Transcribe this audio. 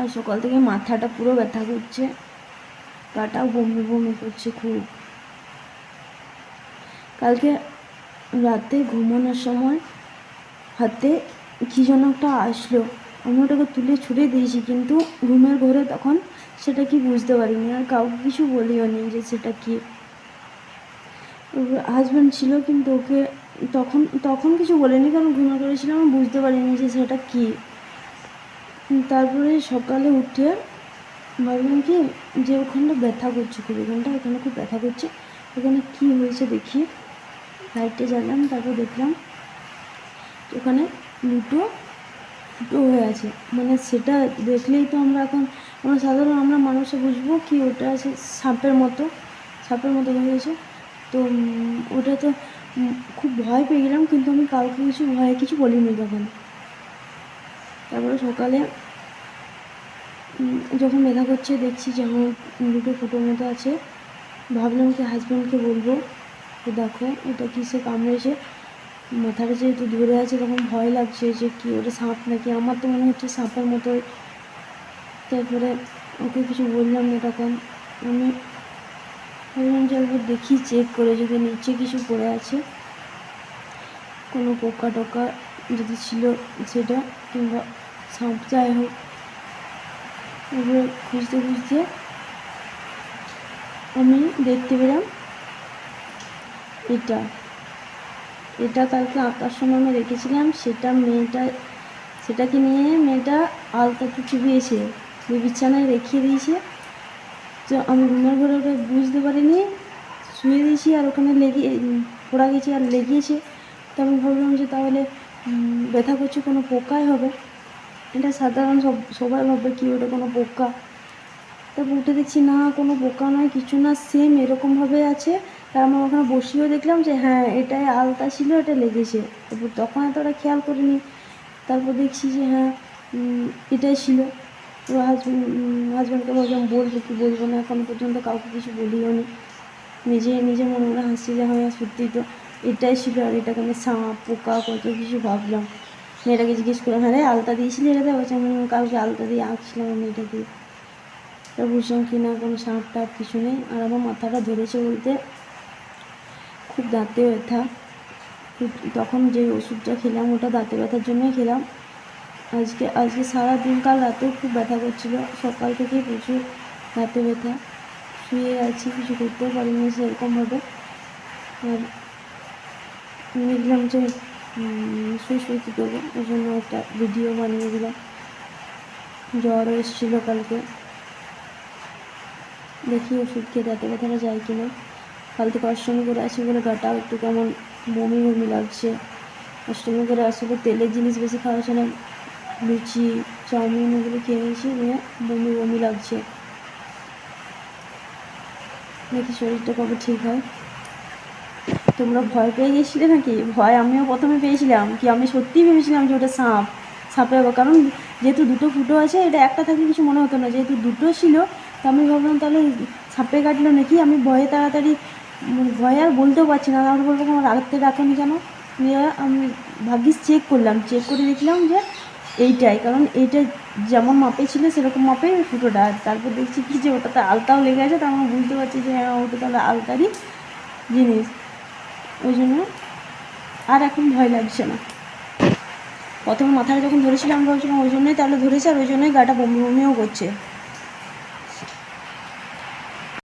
আর সকাল থেকে মাথাটা পুরো ব্যথা করছে, গাটাও বমি বমি করছে খুব। কালকে রাতে ঘুমানোর সময় হাতে কী যেন একটা আসলো, আমি ওটাকে তুলে ছুড়ে দিয়েছি, কিন্তু ঘুমের ঘরে তখন সেটা কি বুঝতে পারিনি, আর কাউকে কিছু বলিও নি যে সেটা কি। হাজব্যান্ড ছিল কিন্তু ওকে তখন তখন কিছু বলেনি, কারণ ঘুমিয়ে পড়েছিলাম আমি বুঝতে পারিনি যে সেটা কী। তারপরে সকালে উঠে ভাবলাম কি যে ওখানটা ব্যথা করছে খুব ওখানটা ওখানে খুব ব্যথা করছে। ওখানে কী হয়েছে দেখি। লাইটটা জ্বাললাম তারপর দেখলাম ওখানে দুটো ফুটো হয়ে আছে। মানে সেটা দেখলেই তো আমরা এখন, আমরা সাধারণ আমরা মানুষে বুঝব কি ওটা আছে সাপের মতো সাপের মতো হয়ে গেছে তো ওটা তো খুব ভয় পেয়ে গেলাম, কিন্তু আমি কাউকে কিছু ভয়ে, কিছু বলিনি তখন। তারপরে সকালে যখন ব্যথা করছে, দেখছি যে আমার দুটো ফুটোর মতো আছে। ভাবলাম কি হাজব্যান্ডকে বলব? যে দেখো, এটা কিসে কামড়েছে? মাথাটা যেহেতু ধরে আছে, তখন ভয় লাগছে যে কি ওটা সাপ নাকি? আমার তো মনে হচ্ছে সাপের মতো তারপরে ওকে কিছু বললাম না তখন। আমি ভাবলাম যে একবার দেখি চেক করে যদি নিচে কিছু পড়ে আছে। কোনো পোকা টোকা যদি ছিল সেটা, কিংবা সাপ যাই হোক খুঁজতে খুঁজতে আমি দেখতে পেলাম এটা। এটা কালকে আঁকার সময় আমি রেখেছিলাম সেটা মেয়েটা, সেটাকে নিয়ে মেয়েটা আলতাতে চুবিয়েছে বিছানায় রেখে দিয়েছে। তো আমি ঘুমের ঘরে ওটা বুঝতে পারিনি, শুয়ে দিয়েছি আর ওখানে লেগে পড়া গেছে আর লেগেছে। তো আমি ভাবলাম যে তাহলে ব্যথা করছে কোনো পোকাই হবে। এটা সাধারণ সব, সবাই ভাববে কি ওটা কোনো পোকা তারপর উঠে দেখছি, না, কোনো পোকা নয়, কিছু না সেম এরকমভাবে আছে। তার আমরা ওখানে বসিয়েও দেখলাম যে হ্যাঁ এটাই আলতা ছিল, এটা লেগেছে। তারপর তখন এতটা খেয়াল করিনি। তারপর দেখছি যে হ্যাঁ এটাই ছিল। তো হাজব্যান্ড হাজব্যান্ডকে ভাবলাম, বলব কি বলব না? এখন পর্যন্ত কাউকে কিছু বলিও নি। নিজে নিজে মনে মনে হাসছি যে হ্যাঁ সত্যি তো এটাই ছিল আর এটাকে আমি সাঁপ পোকা, কত কিছু ভাবলাম। মেয়েটাকে জিজ্ঞেস করলাম হ্যাঁ আলতা দিয়েছিলি এটাতে? বলছে, আমি কাউকে আলতা দিয়ে আঁকছিলাম আমি এটা দিয়ে তা বুঝলাম কি না, কোনো সাপ টাপ কিছু নেই। আর আমার মাথাটা ধরেছে বলতে খুব দাঁতে ব্যথা। তখন যে ওষুধটা খেলাম, ওটা দাঁতে ব্যথার জন্যই খেলাম। আজকে আজকে সারা দিন কাল রাতেও খুব ব্যথা করছিল। সকাল থেকে প্রচুর দাঁতে ব্যথা। শুয়ে আছি, কিছু করতেও পারিনি সেরকমভাবে। আর দেখলাম যে শুয়ে করব ওই জন্য একটা ভিডিও বানিয়ে দিলাম। জ্বরও এসেছিল কালকে। দেখি ওষুধ খেয়ে দাঁতে ব্যথাটা যায় কি না কাল থেকে অষ্টমী করে আছি বলে গাটাও একটু কেমন বমি বমি লাগছে। অষ্টমী করে আসলে তেলের জিনিস বেশি খাওয়া না লুচি, চাউমিন এগুলো খেয়ে নিয়েছি নিয়ে বমি বমি লাগছে। দেখি শরীরটা কবে ঠিক হয়। তোমরা ভয় পেয়ে গেছিলে নাকি? ভয় আমিও প্রথমে পেয়েছিলাম। কি আমি সত্যিই ভেবেছিলাম যে ওটা সাপ? সাপে হবে কারণ যেহেতু দুটো ফুটো আছে, এটা একটা থাকলে কিছু মনে হতো না। যেহেতু দুটো ছিল, তো আমি ভাবলাম তাহলে সাপে কাটলো নাকি? আমি ভয়ে তাড়াতাড়ি ভয়ে আর বলতেও পারছি না। আমার বলব আমার রাখতে রাখেনি কেন? নিয়ে আমি ভাগ্যিস চেক করলাম। চেক করে দেখলাম যে এইটাই। কারণ এইটা যেমন মাপে ছিল, সেরকম মাপে ফুটোটা। তারপর দেখছি কি যে ওটাতে আলতাও লেগে আছে তার মানে বুঝতে পারছি যে হ্যাঁ ওটা তাহলে আলতারই জিনিস। ওই জন্য আর এখন ভয় লাগছে না। প্রথমে মাথাটা যখন ধরেছিলাম আমি ভাবছিলাম ওই জন্যই তাহলে ধরেছে আর ওই জন্যই গাটা বমি বমিও করছে।